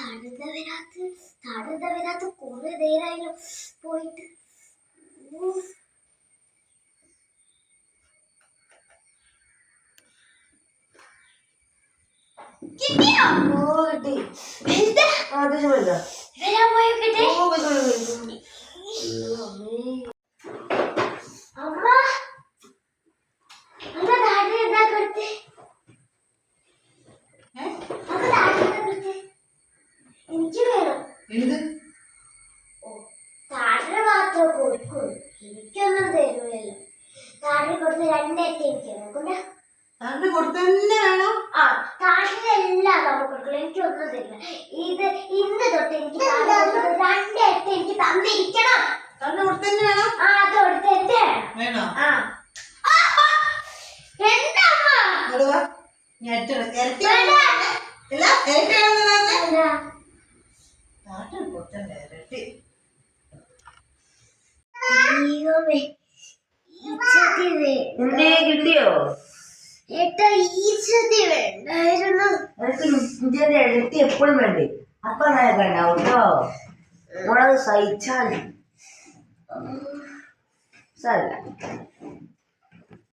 തടുത വരാത്ത തടുത വരാത്ത കുറെ നേരമായാലും പോയിട്ട്. കിട്ടിയോ? ഓ കിട്ടി എന്താ വരാൻ പോയോ കിട്ടേ ഓ വലുതാ, വലുതാ. അയ്യോ, അമ്മേ. അമ്മ അമ്മ താഴെ എന്താ കൊടുത്തേ അമ്മ താഴെ എന്താ കൊടുത്തേ എനിക്ക് വേണം. എന്ത്? താഴെ മാത്രം കൊടുക്കൂ എനിക്കൊന്നും തരുമല്ലോ താഴെ കൊടുത്ത് രണ്ടേറ്റ് എനിക്ക് നോക്കണ്ട താങ്കൾ കൊടുത്തന്നെ വേണം. ആ താഴെ എല്ലാം നമ്മൾ കൊടുക്കണം. എനിക്കൊന്നും തരില്ല ഇത് ഇന്ന് തൊട്ട് എനിക്ക് താഴെ കൊടുത്തത് എനിക്ക് തന്നിരിക്കണം. താങ്കൾ കൊടുത്തന്നെ വേണം. ആ കൊടുത്തേ വേണോ? ആ. എന്താ. ഇരട്ടി- ഇരട്ടി വേണ്ട എന്തേ കിട്ടിയോ ഏട്ടാ ഈച്ചതി വേണ്ടായിരുന്നു എനിക്ക് ഇന്ത്യന്റെ ഇരട്ടി എപ്പോഴും വേണ്ടേ അപ്പൊ ഞാൻ ഉണ്ടാവും കേട്ടോ മുളക് സഹിച്ചാൽ സാരില്ല